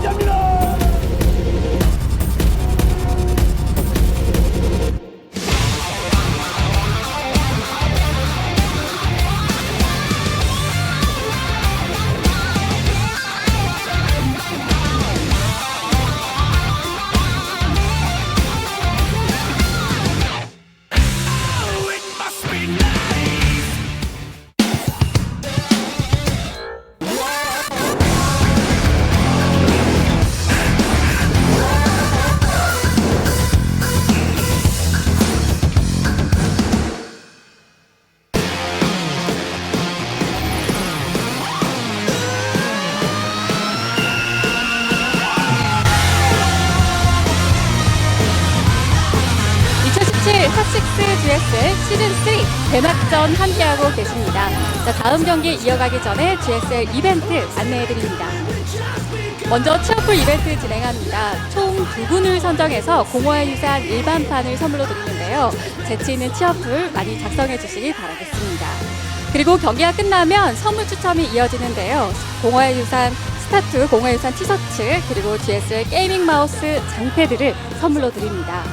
차지 개막전 함께하고 계십니다. 자, 다음 경기 이어가기 전에 GSL 이벤트 안내해드립니다. 먼저 치어풀 이벤트 진행합니다. 총 두 분을 선정해서 공허의 유산 일반판을 선물로 드리는데요. 재치 있는 치어풀 많이 작성해 주시기 바라겠습니다. 그리고 경기가 끝나면 선물 추첨이 이어지는데요. 공허의 유산 스타트 공허의 유산 티셔츠 그리고 GSL 게이밍 마우스 장패들을 선물로 드립니다.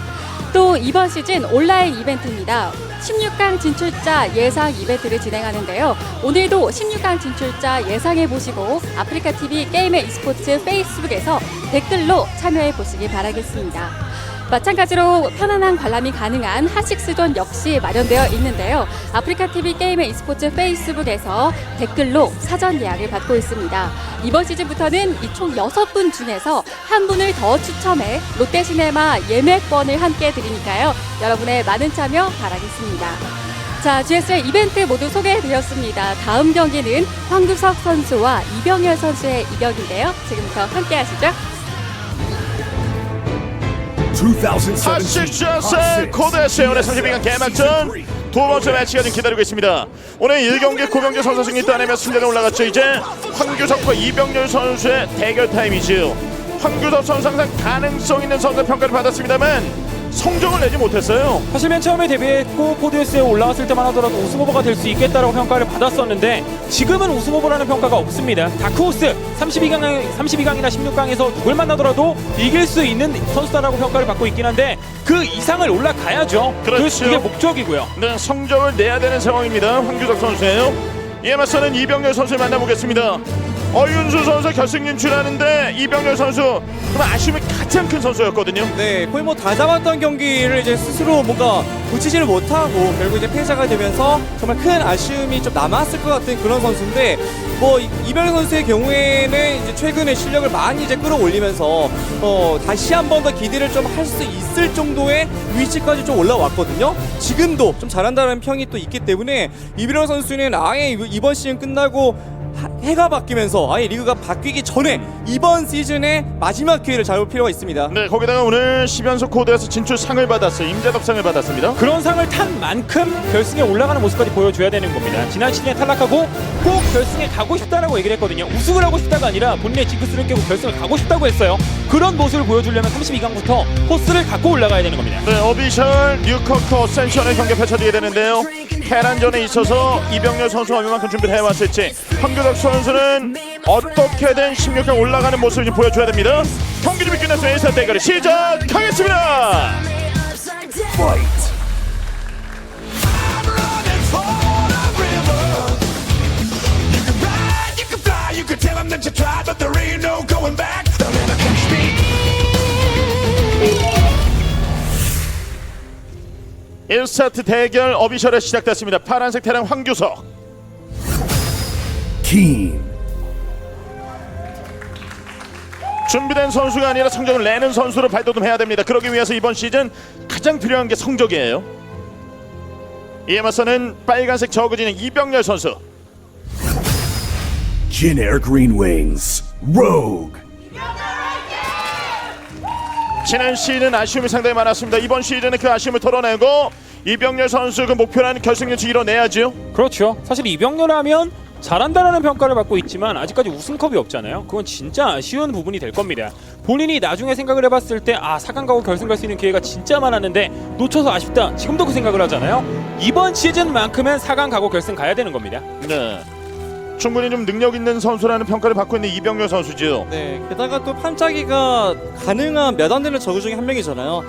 또 이번 시즌 온라인 이벤트입니다. 16강 진출자 예상 이벤트를 진행하는데요. 오늘도 16강 진출자 예상해 보시고 아프리카 TV 게임의 e스포츠 페이스북에서 댓글로 참여해 보시기 바라겠습니다. 마찬가지로 편안한 관람이 가능한 하식스존 역시 마련되어 있는데요. 아프리카 TV 게임의 e스포츠 페이스북에서 댓글로 사전 예약을 받고 있습니다. 이번 시즌부터는 이총 6분 중에서 한 분을 더 추첨해 롯데시네마 예매권을 함께 드리니까요. 여러분의 많은 참여 바라겠습니다. 자, GSL 이벤트 모두 소개해드렸습니다. 다음 경기는 황규석 선수와 이병열 선수의 이격인데요. 지금부터 함께 하시죠. 2017 아시션스 코드의 오늘 32강 개막전 두 번째 매치가 지금 기다리고 있습니다. 오늘 1경기 고병재 선수 승리 따내며 승자가 올라갔죠. 이제 황규석과 이병렬 선수의 대결 타임이지요. 황규석 선수 항상 가능성 있는 선수 평가를 받았습니다만 성적을 내지 못했어요. 사실 맨 처음에 데뷔했고 코드에스에 올라왔을 때만 하더라도 우승 후보가 될 수 있겠다라고 평가를 받았었는데 지금은 우승 후보라는 평가가 없습니다. 다크호스 32강 32강이나 16강에서 누굴 만나더라도 이길 수 있는 선수다라고 평가를 받고 있긴 한데 그 이상을 올라가야죠. 그- 그렇죠. 그게 목적이고요. 네, 성적을 내야 되는 상황입니다. 황규석 선수예요. 이에 맞서는 이병렬 선수를 만나보겠습니다. 어윤수 선수 결승 진출하는데 이병렬 선수 좀 아쉬움이 가장 큰 선수였거든요. 네, 거의 뭐 다 잡았던 경기를 이제 스스로 뭔가 고치지를 못하고 결국 이제 패자가 되면서 정말 큰 아쉬움이 좀 남았을 것 같은 그런 선수인데 뭐 이- 이병현 선수의 경우에는 이제 최근에 실력을 많이 이제 끌어올리면서 어 다시 한 번 더 기대를 좀 할 수 있을 정도의 위치까지 좀 올라왔거든요. 지금도 좀 잘한다는 평이 또 있기 때문에 이병현 선수는 아예 이- 이번 시즌 끝나고 하- 해가 바뀌면서 아예 리그가 바뀌기 전에 이번 시즌의 마지막 기회를 잡을 필요가 있습니다. 네, 거기다가 오늘 10연속 코드에서 진출 상을 받았어요. 임재덕상을 받았습니다. 그런 상을 탄 만큼 결승에 올라가는 모습까지 보여줘야 되는 겁니다. 지난 시즌에 탈락하고 꼭 결승에 가고 싶다라고 얘기를 했거든요. 우승을 하고 싶다가 아니라 본인의 징크스를 깨고 결승을 가고 싶다고 했어요. 그런 모습을 보여주려면 32강부터 코스를 갖고 올라가야 되는 겁니다. 네, 어비셜 뉴커크 어센션의 경기 펼쳐지게 되는데요. 테란전에 있어서 이병렬 선수가 얼마만큼 준비를 해왔을지 황규덕 선수 는 어떻게든 16강 올라가는 모습을 좀 보여줘야 됩니다. 경기 준비 끝났으면 1사 대결이 시작하겠습니다. 1사트 대결 어비셜에 시작됐습니다. 파란색 테란 황규석. Keen. 준비된 선수가 아니라 성적을 내는 선수로 발돋움해야 됩니다. 그러기 위해서 이번 시즌 가장 필요한 게 성적이에요. 이에 맞서는 빨간색 저그진의 이병렬 선수. Jin Air Green Wings. Rogue. 지난 시즌 아쉬움이 상당히 많았습니다. 이번 시즌에 그 아쉬움을 털어내고 이병렬 선수 그 목표라는 결승 진출 이뤄내야죠. 그렇죠. 사실 이병렬 하면 잘한다라는 평가를 받고 있지만 아직까지 우승컵이 없잖아요. 그건 진짜 아쉬운 부분이 될 겁니다. 본인이 나중에 생각을 해봤을 때 아, 4강 가고 결승 갈 수 있는 기회가 진짜 많았는데 놓쳐서 아쉽다. 지금도 그 생각을 하잖아요. 이번 시즌만큼은 4강 가고 결승 가야 되는 겁니다. 네. 충분히 좀 능력 있는 선수라는 평가를 받고 있는 이병렬 선수죠. 네, 게다가 또 판짜기가 가능한 몇 안 되는 저그 중에 한 명이잖아요.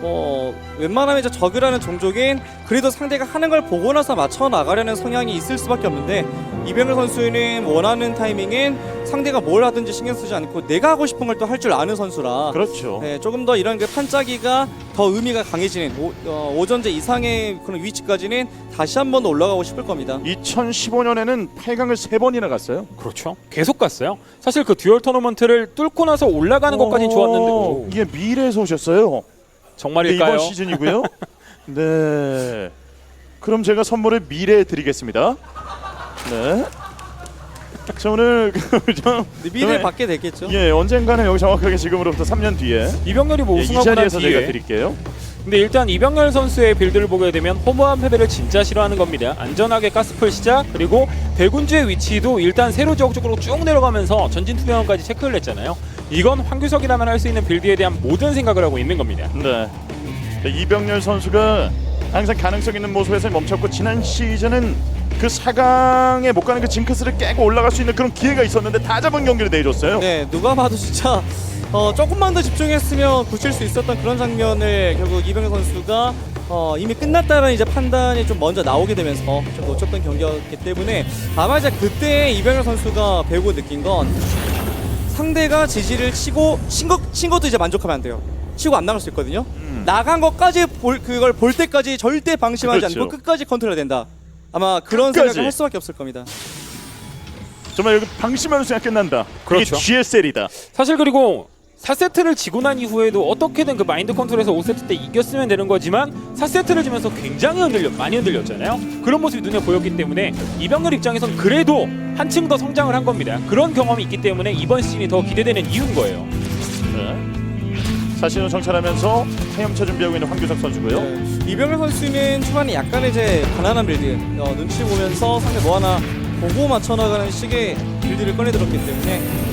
뭐 웬만하면 이제 저그라는 종족인 그래도 상대가 하는 걸 보고 나서 맞춰 나가려는 성향이 있을 수밖에 없는데 이병렬 선수는 원하는 타이밍엔 상대가 뭘 하든지 신경 쓰지 않고 내가 하고 싶은 걸 또 할 줄 아는 선수라 그렇죠. 네, 조금 더 이런 그 판짜기가 더 의미가 강해지는 오, 어, 오전제 이상의 그런 위치까지는 다시 한 번 더 올라가고 싶을 겁니다. 2015년에는 8강을 세 번이나 갔어요. 그렇죠. 계속 갔어요. 사실 그 듀얼 토너먼트를 뚫고 나서 올라가는 것까지 좋았는데 오, 이게 미래에서 오셨어요. 네, 정말일까요? 이번 시즌이고요. 네. 그럼 제가 선물을 미래에 드리겠습니다. 네. 자 오늘 좀 근데 미래 좀- 받게 됐겠죠. 예 언젠가는 여기 정확하게 지금으로부터 3년 뒤에 이병렬이 뭐 예, 이 우승하고 난 자리에서 뒤에 제가 드릴게요. 근데 일단 이병렬 선수의 빌드를 보게 되면 허무한 패배를 진짜 싫어하는 겁니다. 안전하게 가스풀 시작 그리고 대군주의 위치도 일단 세로 지역 쪽으로 쭉 내려가면서 전진 투명까지 체크를 했잖아요. 이건 황규석이라면 할 수 있는 빌드에 대한 모든 생각을 하고 있는 겁니다. 네. 자, 이병렬 선수가 항상 가능성 있는 모습에서 멈췄고 지난 시즌은 그 4강에 못 가는 그 징크스를 깨고 올라갈 수 있는 그런 기회가 있었는데 다 잡은 경기를 내줬어요. 네, 누가 봐도 진짜 어, 조금만 더 집중했으면 붙일 수 있었던 그런 장면을 결국 이병현 선수가 어, 이미 끝났다는 이제 판단이 좀 먼저 나오게 되면서 좀 놓쳤던 경기였기 때문에 아마 이제 그때 이병현 선수가 배우고 느낀 건 상대가 지지를 치고 친, 것, 친 것도 이제 만족하면 안 돼요. 치고 안 나갈 수 있거든요. 나간 것까지 볼, 그걸 볼 때까지 절대 방심하지 그렇죠. 않고 끝까지 컨트롤해야 된다. 아마 그런 끝까지. 생각을 할 수밖에 없을 겁니다. 정말 여기 방심하는 순간 끝난다. 그게 그렇죠. GSL이다. 사실 그리고 4세트를 지고 난 이후에도 어떻게든 그 마인드 컨트롤에서 5세트 때 이겼으면 되는 거지만 4세트를 지면서 굉장히 흔들려 많이 흔들렸잖아요. 그런 모습이 눈에 보였기 때문에 이병렬 입장에선 그래도 한층 더 성장을 한 겁니다. 그런 경험이 있기 때문에 이번 시즌이 더 기대되는 이유인 거예요. 네. 사실은 정찰하면서 타염차 준비하고 있는 황규석 선수고요. 네. 이병현 선수는 초반에 약간 이제 가난한 빌드 어, 눈치 보면서 상대 뭐 하나 보고 맞춰 나가는 식의 빌드를 꺼내 들었기 때문에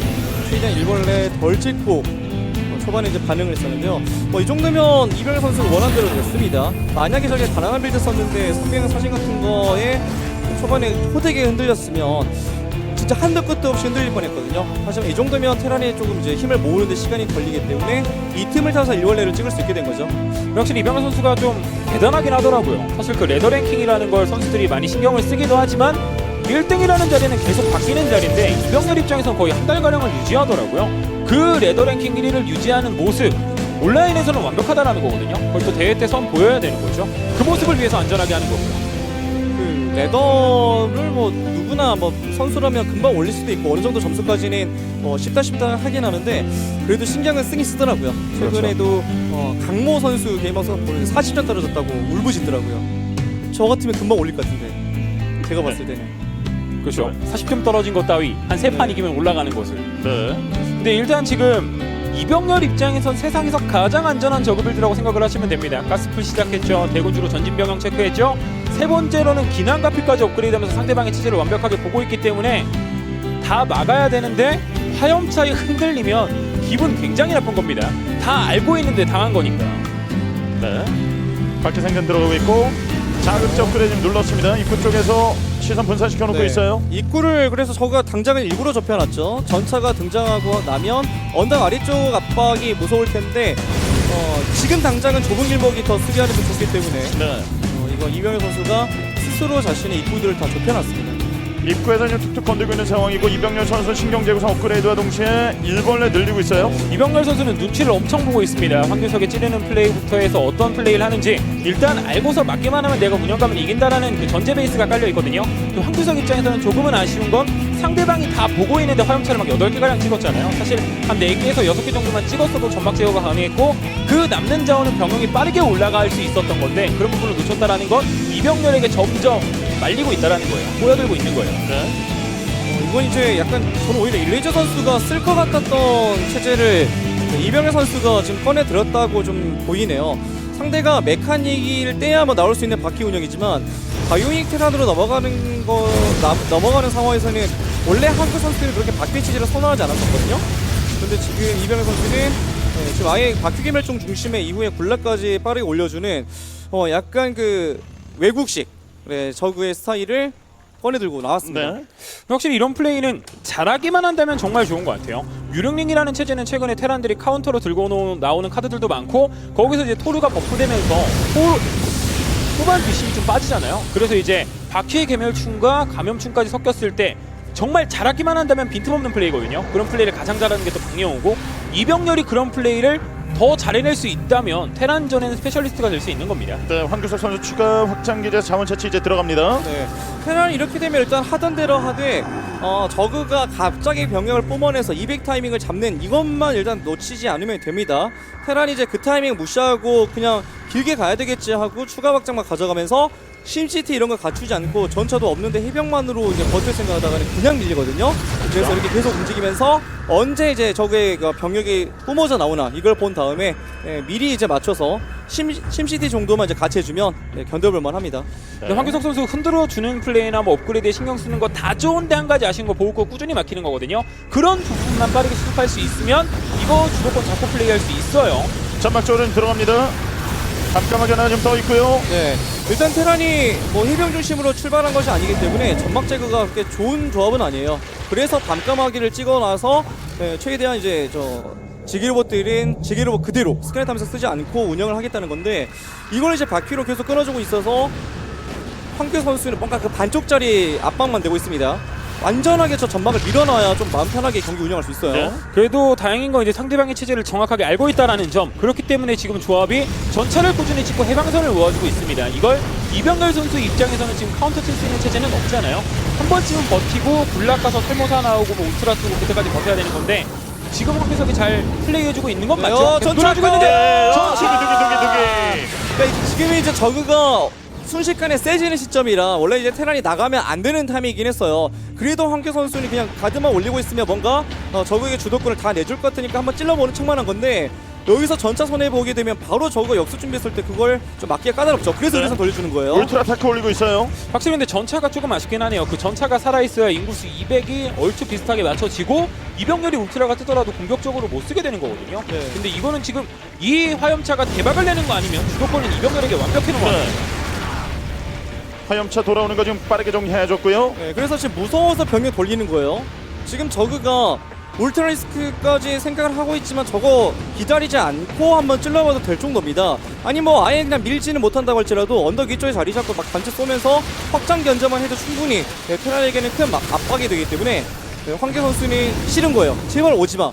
최대한 일벌레 덜 찍고 어, 초반에 이제 반응을 했었는데요. 뭐 이 정도면 이병현 선수가 원한 대로 됐습니다. 만약에 저게 가난한 빌드 썼는데 성경 사진 같은 거에 초반에 호되게 흔들렸으면 진짜 한도 끝도 없이 흔들릴 뻔했거든요. 하지만 이 정도면 테란이 조금 이제 힘을 모으는데 시간이 걸리기 때문에 이 틈을 타서 일벌레를 찍을 수 있게 된 거죠. 확실히 이병헌 선수가 좀 대단하긴 하더라고요. 사실 그 레더 랭킹이라는 걸 선수들이 많이 신경을 쓰기도 하지만 1등이라는 자리는 계속 바뀌는 자리인데 이병렬 입장에서는 거의 한 달가량을 유지하더라고요. 그 레더 랭킹 1위를 유지하는 모습 온라인에서는 완벽하다라는 거거든요. 그걸 또 대회 때 선 보여야 되는 거죠. 그 모습을 위해서 안전하게 하는 거고요. 그 레더를 뭐 누구나 뭐 선수라면 금방 올릴 수도 있고 어느 정도 점수까지는 뭐 쉽다 쉽다 하긴 하는데 그래도 신경은 쓰긴 쓰더라고요. 최근에도 어, 강모 선수 게임방송 보는 40점 떨어졌다고 울부짖더라고요. 저 같으면 금방 올릴 것 같은데 제가 봤을 때는 그렇죠. 40점 떨어진 것 따위 한 세판 네. 이기면 올라가는 것을. 네. 근데 일단 지금 이병렬 입장에선 세상에서 가장 안전한 저그빌드라고 생각을 하시면 됩니다. 가스풀 시작했죠. 대군주로 전진 병영 체크했죠. 세 번째로는 기난가피까지 업그레이드하면서 상대방의 체제를 완벽하게 보고 있기 때문에 다 막아야 되는데 화염차에 흔들리면 기분 굉장히 나쁜 겁니다. 다 알고 있는데 당한 거니까. 네. 밖에 생전 들어가고 있고 자극적 그래 지금 눌렀습니다. 입구 쪽에서 시선 분산시켜 놓고 네. 있어요. 입구를 그래서 저가 당장은 일부러 접혀놨죠. 전차가 등장하고 나면 언덕 아래쪽 압박이 무서울 텐데 어, 지금 당장은 좁은 길목이 더 수비하는 게 좋기 때문에 네. 어, 이거 이병현 선수가 스스로 자신의 입구들을 다 좁혀놨습니다. 입구에서 지금 툭툭 건들고 있는 상황이고 이병렬 선수 신경제구상 업그레이드와 동시에 일벌레 늘리고 있어요. 이병렬 선수는 눈치를 엄청 보고 있습니다. 황규석의 찌르는 플레이부터 해서 어떤 플레이를 하는지 일단 알고서 맞기만 하면 내가 운영감을 이긴다라는 그 전제 베이스가 깔려 있거든요. 그 황규석 입장에서는 조금은 아쉬운 건 상대방이 다 보고 있는데 화염차를 막 8개가량 찍었잖아요. 사실 한 4개에서 6개 정도만 찍었어도 전막 제거가 가능했고 그 남는 자원은 병력이 빠르게 올라갈 수 있었던 건데 그런 부분을 놓쳤다라는 건 이병렬에게 점점 말리고 있다라는 거예요. 보여들고 있는 거예요. 네. 어, 이건 이제 약간 저는 오히려 일레이저 선수가 쓸 것 같았던 체제를 이병현 선수가 지금 꺼내 들었다고 좀 보이네요. 상대가 메카닉을 떼야 뭐 나올 수 있는 바퀴 운영이지만 바이오닉 테란으로 넘어가는 거 나- 넘어가는 상황에서는 원래 한국 선수들이 그렇게 바퀴 체제를 선호하지 않았었거든요. 근데 지금 이병현 선수는 네, 지금 아예 바퀴 개멸종 중심에 이후에 굴라까지 빠르게 올려주는 어 약간 그 외국식 네, 저그의 스타일을 꺼내 들고 나왔습니다. 네. 확실히 이런 플레이는 잘하기만 한다면 정말 좋은 것 같아요. 유령링이라는 체제는 최근에 테란들이 카운터로 들고 노- 나오는 카드들도 많고 거기서 이제 토르가 버프되면서 토르 후반 뒷심이 좀 빠지잖아요. 그래서 이제 바퀴의 개멸충과 감염충까지 섞였을 때 정말 잘하기만 한다면 빈틈없는 플레이거든요. 그런 플레이를 가장 잘하는 게또 강영호고 이병렬이 그런 플레이를 더 잘해낼 수 있다면 테란전에는 스페셜리스트가 될 수 있는 겁니다. 네, 황규석 선수 추가 확장 기제 자원 채취 이제 들어갑니다. 네. 테란이 이렇게 되면 일단 하던 대로 하되 어, 저그가 갑자기 병력을 뿜어내서 200 타이밍을 잡는 이것만 일단 놓치지 않으면 됩니다. 테란이 이제 그 타이밍 무시하고 그냥 길게 가야 되겠지 하고 추가 확장만 가져가면서 심시티 이런 거 갖추지 않고 전차도 없는데 해병만으로 이제 버틸 생각하다가는 그냥 밀리거든요. 그래서 이렇게 계속 움직이면서 언제 이제 적의 그 병력이 뿜어져 나오나 이걸 본 다음에 예, 미리 이제 맞춰서 심, 심시티 정도만 이제 같이 해주면 예, 견뎌볼 만 합니다. 근데 황규석 선수 흔들어 주는 플레이나 뭐 업그레이드에 신경 쓰는 거 다 좋은데 한 가지 아쉬운 거 보고 거 꾸준히 막히는 거거든요. 그런 부분만 빠르게 수습할 수 있으면 이거 주도권 잡고 플레이할 수 있어요. 점막 쪽으로 들어갑니다. 잠깐만 하나 좀더 있고요. 네. 일단 테란이 뭐 해병 중심으로 출발한 것이 아니기 때문에 점막 제거가 그렇게 좋은 조합은 아니에요. 그래서 밤까마귀를 찍어놔서 네, 최대한 이제 저 지기로봇들은 지기로봇 그대로 스캔을 타면서 쓰지 않고 운영을 하겠다는 건데 이걸 이제 바퀴로 계속 끊어주고 있어서 황교 선수는 뭔가 그 반쪽짜리 압박만 되고 있습니다. 완전하게 저 점막을 밀어놔야 좀 마음 편하게 경기 운영할 수 있어요. 네. 그래도 다행인 건 이제 상대방의 체제를 정확하게 알고 있다라는 점. 그렇기 때문에 지금 조합이 전차를 꾸준히 찍고 해방선을 모아주고 있습니다. 이걸 이병렬 선수 입장에서는 지금 카운터 칠 수 있는 체제는 없잖아요. 한 번쯤은 버티고 굴락 가서 탈모사 나오고 뭐 울트라 쓰고 그때까지 버텨야 되는 건데 지금 황태석이 잘 플레이해주고 있는 건 맞죠? 어, 계속 전차 놀아주고 있는데 네. 어, 전차! 두기 두기 두기. 그러니까 지금 이제 저그가 순식간에 세지는 시점이라 원래 이제 테란이 나가면 안 되는 타임이긴 했어요. 그래도 황교 선수는 그냥 가드만 올리고 있으면 뭔가 어, 저그에게 주도권을 다 내줄 것 같으니까 한번 찔러보는 척만 한 건데 여기서 전차 손해 보게 되면 바로 저거 역수 준비했을 때 그걸 좀 막기가 까다롭죠. 그래서 네. 여기서 돌려주는 거예요. 울트라 타크 올리고 있어요. 확실히 근데 전차가 조금 아쉽긴 하네요. 그 전차가 살아있어야 인구수 200이 얼추 비슷하게 맞춰지고 이병렬이 울트라가 뜨더라도 공격적으로 못 쓰게 되는 거거든요. 네. 근데 이거는 지금 이 화염차가 대박을 내는 거 아니면 주도권은 이병렬에게 완벽해 놓은 거 네. 같아요. 화염차 돌아오는 거 지금 빠르게 정리해줬고요. 네, 그래서 지금 무서워서 병력 돌리는 거예요. 지금 저그가 울트라리스크까지 생각을 하고 있지만 저거 기다리지 않고 한번 찔러봐도 될 정도입니다. 아니 뭐 아예 그냥 밀지는 못한다고 할지라도 언덕 위쪽에 자리 잡고 막 단체 쏘면서 확장 견제만 해도 충분히 네, 테란에게는 큰 막- 압박이 되기 때문에 네, 황계 선수는 싫은 거예요. 제발 오지 마.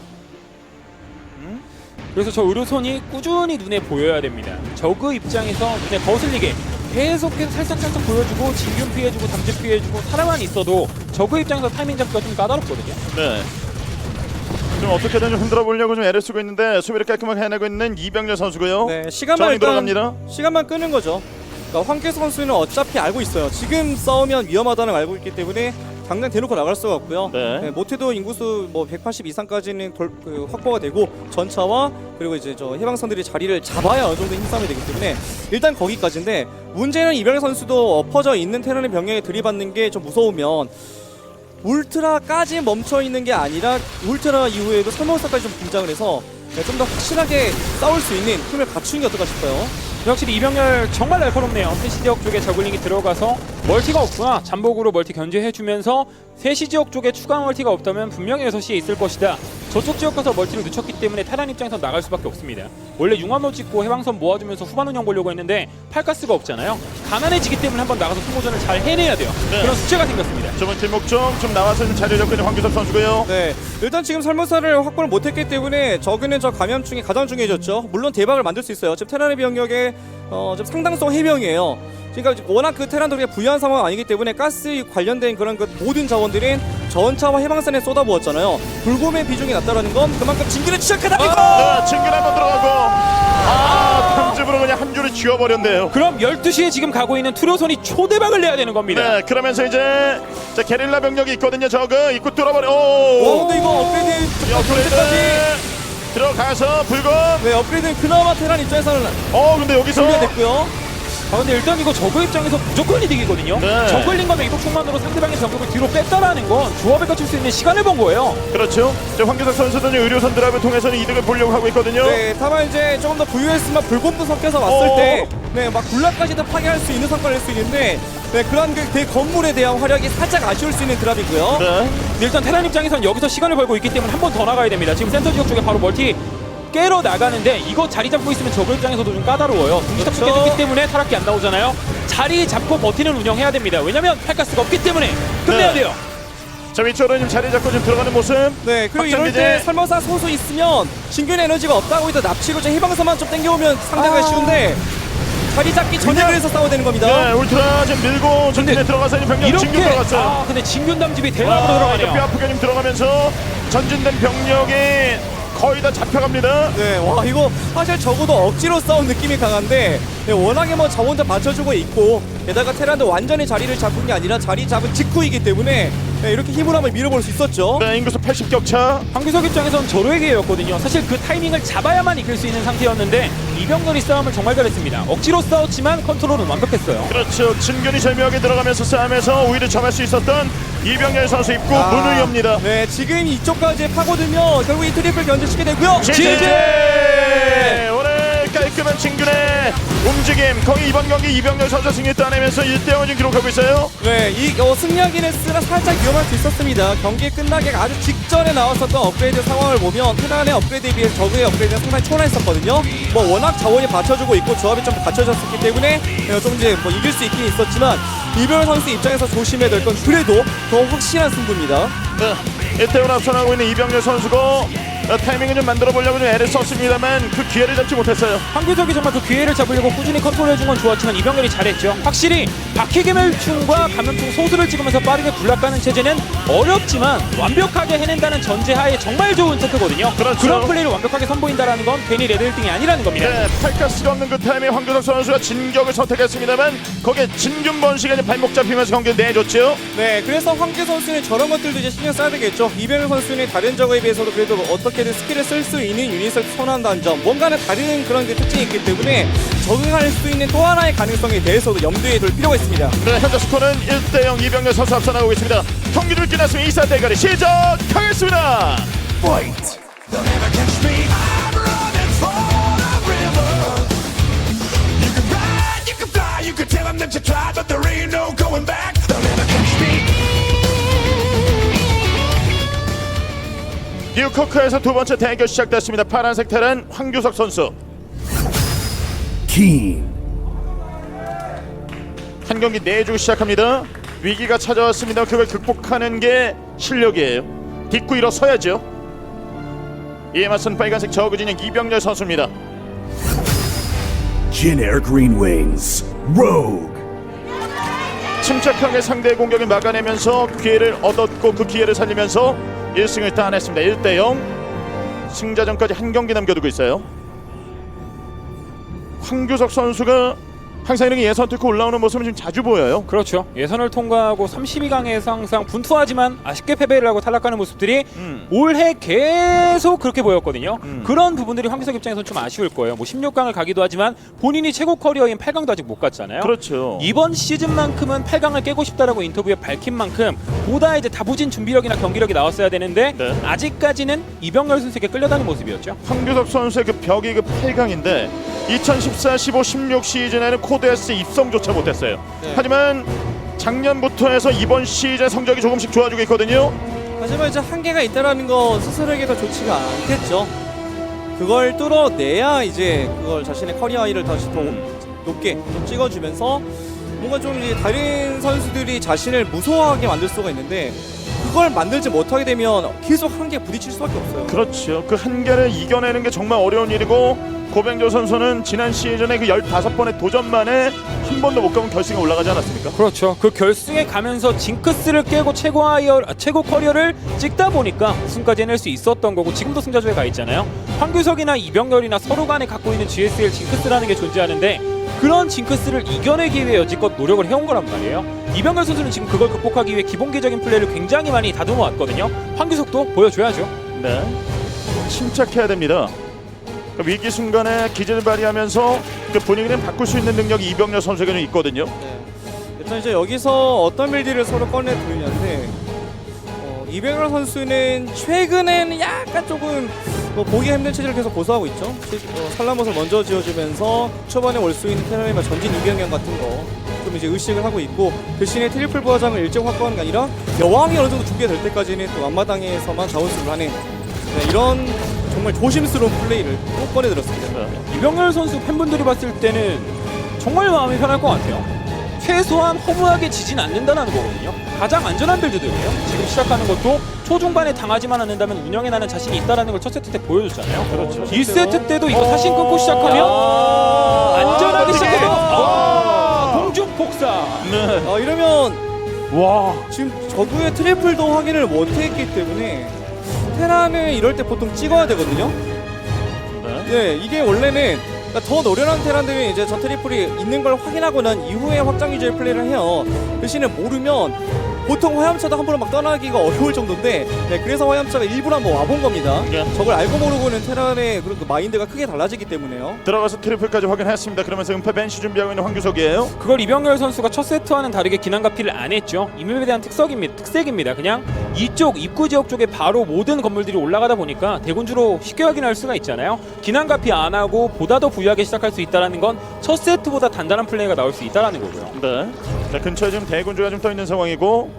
그래서 저 의료선이 꾸준히 눈에 보여야 됩니다. 저그 입장에서 눈에 거슬리게 계속해서 살짝살짝 보여주고 진균 피해주고 담즙 피해주고 사람만 있어도 저그 입장에서 타이밍 잡기가 좀 까다롭거든요. 네. 좀 어떻게든 좀 흔들어 보려고 좀 애를 쓰고 있는데 수비를 깔끔하게 해내고 있는 이병렬 선수고요. 네, 시간만 일단 들어갑니다. 시간만 끄는 거죠. 그러니까 황계 선수는 어차피 알고 있어요. 지금 싸우면 위험하다는 걸 알고 있기 때문에 당장 대놓고 나갈 수가 없고요. 네. 못해도 인구수 뭐 180 이상까지는 돌, 그, 확보가 되고 전차와 그리고 이제 저 해방선들이 자리를 잡아야 어느 정도 힘싸움이 되기 때문에 일단 거기까지인데 문제는 이병 선수도 엎어져 있는 테란의 병력에 들이받는 게 좀 무서우면 울트라까지 멈춰 있는 게 아니라 울트라 이후에도 설모사까지 좀 긴장을 해서 좀 더 확실하게 싸울 수 있는 힘을 갖추는 게 어떨까 싶어요. 확실히 이병렬 정말 날카롭네요. 세시 지역 쪽에 저글링이 들어가서 멀티가 없구나. 잠복으로 멀티 견제해주면서 세시 지역 쪽에 추가 멀티가 없다면 분명히 6시에 있을 것이다. 저쪽 지역 가서 멀티를 늦췄기 때문에 테란 입장에서 나갈 수밖에 없습니다. 원래 융합로 찍고 해방선 모아주면서 후반 운영 보려고 했는데 팔가스가 없잖아요. 가난해지기 때문에 한번 나가서 소모전을 잘 해내야 돼요. 네. 그런 숙제가 생겼습니다. 저번 뒷목좀 좀 나와서 좀 자리 잡고 있는 황규석 선수고요. 네, 일단 지금 설문사를 확보를 못했기 때문에 저그는 저 감염충이 가장 중요해졌죠. 물론 대박을 만들 수 있어요. 지금 테란의 병력 의 어, 좀 상당성 해병이에요. 그러니까 워낙 그 테란들이 부유한 상황 아니기 때문에 가스 관련된 그런 그 모든 자원들은 전차와 해방선에 쏟아부었잖아요. 불곰의 비중이 낮다라는 건 그만큼 진기를 취약하다는 거. 네, 친근 한번 들어가고 아, 탐집으로 그냥 한 줄을 쥐어버렸네요. 그럼 12시에 지금 가고 있는 투로선이 초대박을 내야 되는 겁니다. 네, 그러면서 이제 자 게릴라 병력이 있거든요. 저그 입구 뚫어버려. 와, 오, 근데 이거 업그레이드 업그레이드 전까지 들어가서 불금. 네, 업그레이드는 그나마 테란 입장에서는 어, 근데 여기서 됐고요. 아 근데 일단 이거 저그 입장에서 무조건 이득이거든요. 네. 저글링과 이동 충만으로 상대방의 병력을 뒤로 뺐다라는 건 조합에 갖출 수 있는 시간을 번 거예요. 그렇죠. 자, 황규석 선수는 의료선 드랍을 통해서는 이득을 보려고 하고 있거든요. 네, 다만 이제 조금 더 VOS만 불곰도 섞여서 왔을 어. 때, 네, 막 굴락까지도 파괴할 수 있는 성과를 낼 수 있는데, 네, 그런 그 대건물에 대한 활약이 살짝 아쉬울 수 있는 드랍이고요. 네. 일단 테란 입장에선 여기서 시간을 벌고 있기 때문에 한 번 더 나가야 됩니다. 지금 센터 지역 쪽에 바로 멀티 깨러 나가는데 이거 자리 잡고 있으면 저그 입장에서도 좀 까다로워요. 둥지탑 그렇죠. 깨졌기 때문에 타락기 안 나오잖아요. 자리 잡고 버티는 운영해야 됩니다. 왜냐면 팔가스가 없기 때문에 끝내야 네. 돼요. 자, 위쪽으로 지금 자리 잡고 지금 들어가는 모습. 네, 그리고 이럴. 때 설마사 소수 있으면 진균 에너지가 없다고 해도 납치고 저 희망사만 좀 땡겨오면 상대가 아. 쉬운데 자리 잡기 전에 그래서 싸워야 되는 겁니다. 네, 울트라 지금 밀고 전진에 들어가서 이제 병력 이렇게 진균 들어갔어요. 아 근데 진균 담집이 대낮으로 아, 이거 들어가네요. 뼈 아프게님 들어가면서 전진된 병력이 거의 다 잡혀갑니다. 네, 와 이거 사실 적어도 억지로 싸운 느낌이 강한데 네, 워낙에 뭐 자원도 받쳐주고 있고 게다가 테란도 완전히 자리를 잡은 게 아니라 자리 잡은 직후이기 때문에 네, 이렇게 힘으로 한번 밀어볼 수 있었죠. 네, 인구수 80 격차. 황규석 입장에선 저로에게였거든요. 사실 그 타이밍을 잡아야만 이길 수 있는 상태였는데 이병렬이 싸움을 정말 잘했습니다. 억지로 싸웠지만 컨트롤은 완벽했어요. 그렇죠. 진균이 절묘하게 들어가면서 싸움에서 오히려 정할 수 있었던 이병렬 선수 입구 아, 문을 엽니다. 네, 지금 이쪽까지 파고들면 결국 이 트리플 견제시게 되고요. 제제 깔끔한 진균의 움직임 거의 이번 경기 이병렬 선수 승리 따내면서 1대0을 지금 기록하고 있어요. 네, 이 어, 승리하긴 했으나 살짝 위험할 수 있었습니다. 경기 끝나기 아주 직전에 나왔었던 업그레이드 상황을 보면 테란의 업그레이드에 비해 적의 업그레이드가 상당히 초라했었거든요. 뭐 워낙 자원이 받쳐주고 있고 조합이 좀 갖춰졌기 때문에 네, 좀 이제 뭐 이길 수 있긴 있었지만 이별 선수 입장에서 조심해야 될 건 그래도 더 확실한 승부입니다. 네, 1대1 앞서나가고 있는 이병렬 선수고 어, 타이밍을 좀 만들어 보려고 좀 애를 썼습니다만 그 기회를 잡지 못했어요. 황규석이 정말 그 기회를 잡으려고 꾸준히 컨트롤해준 건 좋았지만 이병렬이 잘했죠. 확실히 바퀴개멸충과 감염충 소수를 찍으면서 빠르게 굴락가는 체제는 어렵지만 완벽하게 해낸다는 전제하에 정말 좋은 테크거든요. 그렇죠. 런 플레이를 완벽하게 선보인다라는 건 괜히 레드 1등이 아니라는 겁니다. 네, 팔가스가 없는 그 타이밍에 황교석 선수가 진격을 선택했습니다만 거기에 진균 번식이 이제 발목 잡히면서 경기를 내줬죠. 네, 그래서 황규 선수는 저런 것들도 이제 신경 써야 되겠죠. 이병현 선수는 다른 적에 비해서도 그래도 어떻게 든 스킬을 쓸 수 있는 유닛을 선호한다는 점, 뭔가는 다른 그런 그 특징이 있기 때문에 적응할 수 있는 또 하나의 가능성에 대해서도 염두에 둘 필요가 있습니다. 네, 현재 스코어는 1대0 이병렬 선수 앞서나가고 있습니다. 경기를 끝났으면 2사 대결이 시작하겠습니다. Fight! You can tell them that you tried, but there ain't no going back. 뉴커크에서 두 번째 대결 시작됐습니다. 파란색 테란 황규석 선수. Keen. 한 경기 내주고 시작합니다. 위기가 찾아왔습니다. 그걸 극복하는 게 실력이에요. 딛고 일어서야죠. 이에 맞선 빨간색 저그 진영 이병렬 선수입니다. Jin Air Green Wings. Rogue. 침착하게 상대의 공격을 막아내면서 기회를 얻었고 그 기회를 살리면서 1승을 따냈습니다. 1대 0 승자전까지 한 경기 남겨두고 있어요. 황규석 선수가 항상 이렇게 예선 뚫고 올라오는 모습을 지금 자주 보여요. 그렇죠. 예선을 통과하고 32강에서 항상 분투하지만 아쉽게 패배를 하고 탈락하는 모습들이 음. 올해 계속 그렇게 보였거든요. 음. 그런 부분들이 황기석 입장에서는 좀 아쉬울 거예요. 뭐 16강을 가기도 하지만 본인이 최고 커리어인 8강도 아직 못 갔잖아요. 그렇죠. 이번 시즌만큼은 8강을 깨고 싶다라고 인터뷰에 밝힌 만큼 보다 이제 다부진 준비력이나 경기력이 나왔어야 되는데 네. 아직까지는 이병렬 선수에게 끌려다는 모습이었죠. 황규석 선수의 그 벽이 그 8강인데 2014, 15, 16 시즌에는 코드에스 입성조차 못했어요. 네. 하지만 작년부터 해서 이번 시즌 성적이 조금씩 좋아지고 있거든요. 하지만 이제 한계가 있다라는 거 스스로에게도 좋지가 않겠죠. 그걸 뚫어내야 이제 그걸 자신의 커리어를 다시 더 높게 좀 찍어주면서 뭔가 좀 이제 다른 선수들이 자신을 무서워하게 만들 수가 있는데 그걸 만들지 못하게 되면 계속 한계에 부딪힐 수밖에 없어요. 그렇죠. 그 한계를 이겨내는 게 정말 어려운 일이고 고병조 선수는 지난 시즌에 그 15번의 도전만에 한 번도 못 가면 결승에 올라가지 않았습니까? 그렇죠. 그 결승에 가면서 징크스를 깨고 최고 하이어, 아, 최고 커리어를 찍다 보니까 우승까지 해낼 수 있었던 거고 지금도 승자조에 가 있잖아요. 황규석이나 이병렬이나 서로 간에 갖고 있는 GSL 징크스라는 게 존재하는데 그런 징크스를 이겨내기 위해 여지껏 노력을 해온 거란 말이에요. 이병렬 선수는 지금 그걸 극복하기 위해 기본기적인 플레이를 굉장히 많이 다듬어 왔거든요. 황규석도 보여줘야죠. 네. 침착해야 됩니다. 그 위기 순간에 기질을 발휘하면서 그 분위기를 바꿀 수 있는 능력이 이병렬 선수에게는 있거든요. 네. 일단 이제 여기서 어떤 빌드를 서로 꺼내 보이냐인데 어, 이병렬 선수는 최근에는 약간 조금 뭐 보기 힘든 체제를 계속 고수하고 있죠. 체- 어, 산란못을 먼저 지어주면서 초반에 올 수 있는 테라리마 전진 이병현 같은 거 좀 이제 의식을 하고 있고 대신에 트리플 부하장을 일찍 확보하는 게 아니라 여왕이 어느 정도 준비가 될 때까지는 또 앞마당에서만 자원수를 하는 네, 이런 정말 조심스러운 플레이를 꼭 꺼내들었습니다. 이병렬 선수 팬분들이 봤을 때는 정말 마음이 편할 것 같아요. 최소한 허무하게 지진 않는다는 거거든요. 가장 안전한 빌드들이에요. 지금 시작하는 것도 초중반에 당하지만 않는다면 운영에 나는 자신이 있다는 걸 첫 세트 때 보여줬잖아요. 그렇죠. 2세트 때도 이거 사신 끊고 시작하면 안전하게 시작해서 아, 공중 폭사. 네. 아, 이러면 와. 지금 저구의 트리플도 확인을 못했기 때문에 테라는 이럴 때 보통 찍어야 되거든요. 네. 네, 이게 원래는 그러니까 더 노련한 테란들이 이제 저 트리플이 있는 걸 확인하고 난 이후에 확장 유지의 플레이를 해요. 대신에 모르면 보통 화염차도 함부로 막 떠나기가 어려울 정도인데 네, 그래서 화염차가 일부러 한번 와본 겁니다. 예. 저걸 알고 모르고는 테란의 그런 그 마인드가 크게 달라지기 때문에요. 들어가서 트리플까지 확인했습니다. 그러면서 은폐 벤시 준비하고 있는 황규석이에요. 그걸 이병렬 선수가 첫 세트와는 다르게 기난가피를 안 했죠. 이 맵에 대한 특색입니다. 특색입니다. 그냥 이쪽 입구 지역 쪽에 바로 모든 건물들이 올라가다 보니까 대군주로 쉽게 확인할 수가 있잖아요. 기난가피 안 하고 보다 더 부유하게 시작할 수 있다는 건 첫 세트보다 단단한 플레이가 나올 수 있다는 거고요. 네. 자, 근처에 지금 대군주가 좀 떠 있는 상황이고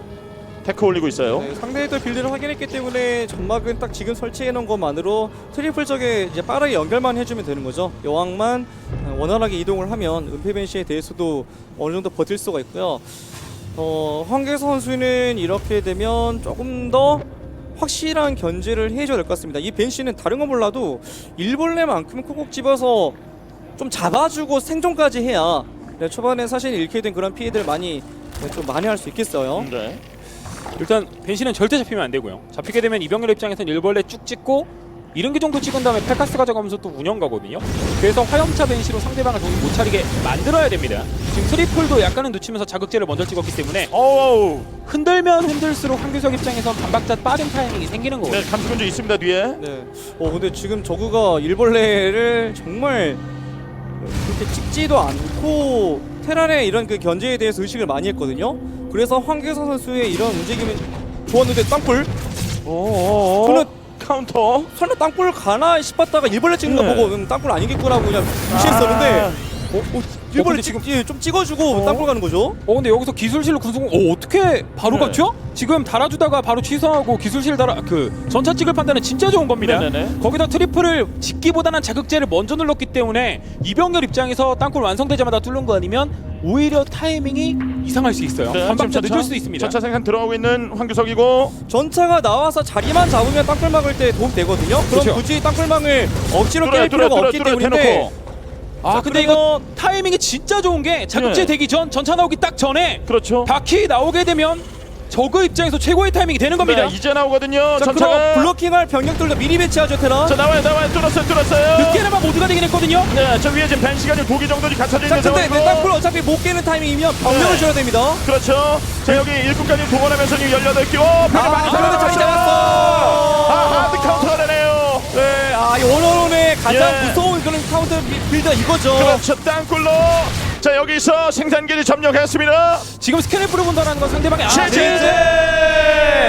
테크 올리고 있어요. 네, 상대의 또 빌드를 확인했기 때문에 점막은 딱 지금 설치해 놓은 것만으로 트리플 쪽에 이제 빠르게 연결만 해주면 되는 거죠. 여왕만 어, 원활하게 이동을 하면 은폐벤 씨에 대해서도 어느 정도 버틸 수가 있고요. 어, 황계 선수는 이렇게 되면 조금 더 확실한 견제를 해줘야 될 것 같습니다. 이벤 씨는 다른 건 몰라도 일벌레만큼 콕콕 집어서 좀 잡아주고 생존까지 해야 네, 초반에 사실 잃게 된 그런 피해들 많이 네, 좀 만회할 수 있겠어요. 네. 일단 벤시는 절대 잡히면 안 되고요. 잡히게 되면 이병렬 입장에서는 일벌레 쭉 찍고 이런 개 정도 찍은 다음에 펠카스 가져가면서 또 운영 가거든요. 그래서 화염차 벤시로 상대방을 정신 못 차리게 만들어야 됩니다. 지금 트리플도 약간은 놓치면서 자극제를 먼저 찍었기 때문에 어우. 흔들면 흔들수록 황규석 입장에선 반박자 빠른 타이밍이 생기는 거거든요. 네, 감수군주 있습니다 뒤에. 네. 어 근데 지금 저구가 일벌레를 정말 그렇게 찍지도 않고 테란의 이런 그 견제에 대해서 의식을 많이 했거든요. 그래서 황규성 선수의 이런 움직임이 좋았는데 땅굴 오. 그는 카운터. 설마 땅굴 가나 싶었다가 일벌레 찍는 거 네. 보고 음, 땅굴 아니겠구나 하고 그냥 무시했었는데 아. 어, 어, 일벌레 근데 지금 지금- 좀 찍어주고 땅굴 가는 거죠. 어 근데 여기서 기술실로 군수공 어 어떻게 바로 네. 갔죠? 지금 달아주다가 바로 취소하고 기술실 달아 그 전차 찍을 판단은 진짜 좋은 겁니다. 네네네. 거기다 트리플을 짓기보다는 자극제를 먼저 눌렀기 때문에 이병렬 입장에서 땅굴 완성되자마자 뚫는 거 아니면 오히려 타이밍이 이상할 수 있어요. 네, 반박자 지금 늦을 수 있습니다. 전차 생산 들어가고 있는 황규석이고 전차가 나와서 자리만 잡으면 땅굴 막을 때 도움 되거든요. 그럼 그렇죠. 굳이 땅굴망을 억지로 뚫어요, 깰 뚫어요, 필요가 뚫어요, 없기 뚫어요, 때문인데 대놓고. 아 근데 이거 타이밍이 진짜 좋은 게 자극제 네. 되기 전 전차 나오기 딱 전에 그렇죠. 바퀴 나오게 되면 저그 입장에서 최고의 타이밍이 되는 겁니다. 네, 이제 나오거든요. 자 전차가. 그럼 블로킹할 병력들도 미리 배치하죠 테라 자 나와요 나와요 뚫었어요 뚫었어요. 늦게나마 모두가 되긴 했거든요. 네, 저 위에 지금 벤 시간이 두기 정도 갖춰져 자 있는 근데 상황이고. 내 땅굴 어차피 못 깨는 타이밍이면 병력을 네. 줘야 됩니다 그렇죠. 자 여기 일꾼까지 동원하면서 지금 18개. 오, 아 많이 그래도 자리 아, 잡았어 하드 카운터가 되네요. 네아이 원어론의 가장 예. 무서운 그런 카운터 비- 빌드가 이거죠 그렇죠. 땅굴로. 자 여기서 생산기를 점령했습니다. 지금 스캐너프를 본다는 건 상대방의 아, 최진재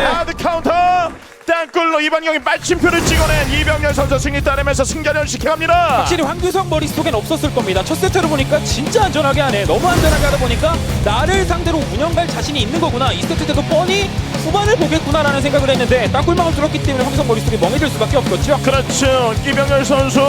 하드 카운터. 땅굴로 이방경이 마침표를 찍어낸 이병렬 선수 승리 따내면서 승자전 시켜갑니다. 확실히 황규석 머릿속엔 없었을 겁니다. 첫 세트를 보니까 진짜 안전하게 하네. 너무 안전하게 하다 보니까 나를 상대로 운영 갈 자신이 있는 거구나. 이 세트 때도 뻔히 후반을 보겠구나라는 생각을 했는데 땅굴망을 뚫었기 때문에 황규석 머릿속에 멍해질 수밖에 없었죠. 그렇죠. 이병렬 선수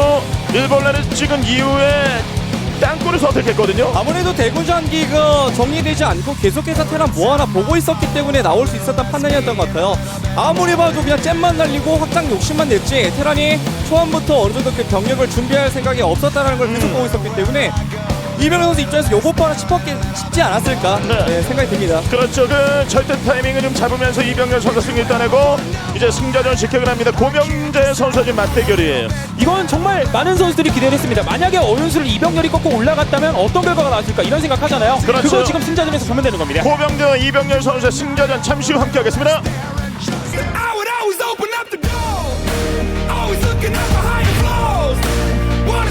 일본란을 찍은 이후에 땅굴을 선택했거든요. 아무래도 대군 장기가 정리되지 않고 계속해서 테란 뭐 하나 보고 있었기 때문에 나올 수 있었던 판단이었던 것 같아요. 아무리 봐도 그냥 잼만 날리고 확장 욕심만 냈지 테란이 초반부터 어느 정도 그 병력을 준비할 생각이 없었다는 걸 계속 보고 있었기 때문에 이병현 선수 입장에서 요것도 하나 짚었기, 짚지 않았을까 네. 예, 생각이 듭니다. 그렇죠. 그 절대 타이밍을 좀 잡으면서 이병렬 선수 승리를 따내고 이제 승자전 지켜을 합니다. 고명재 선수의 맞대결이에요. 이건 정말 많은 선수들이 기대를 했습니다. 만약에 어윤수를 이병렬이 꺾고 올라갔다면 어떤 결과가 나왔을까 이런 생각하잖아요. 그렇죠. 그거 지금 승자전에서 보면 되는 겁니다. 고명재 이병렬 선수의 승자전 잠시 후 함께 하겠습니다. Always looking up behind the floors. 모어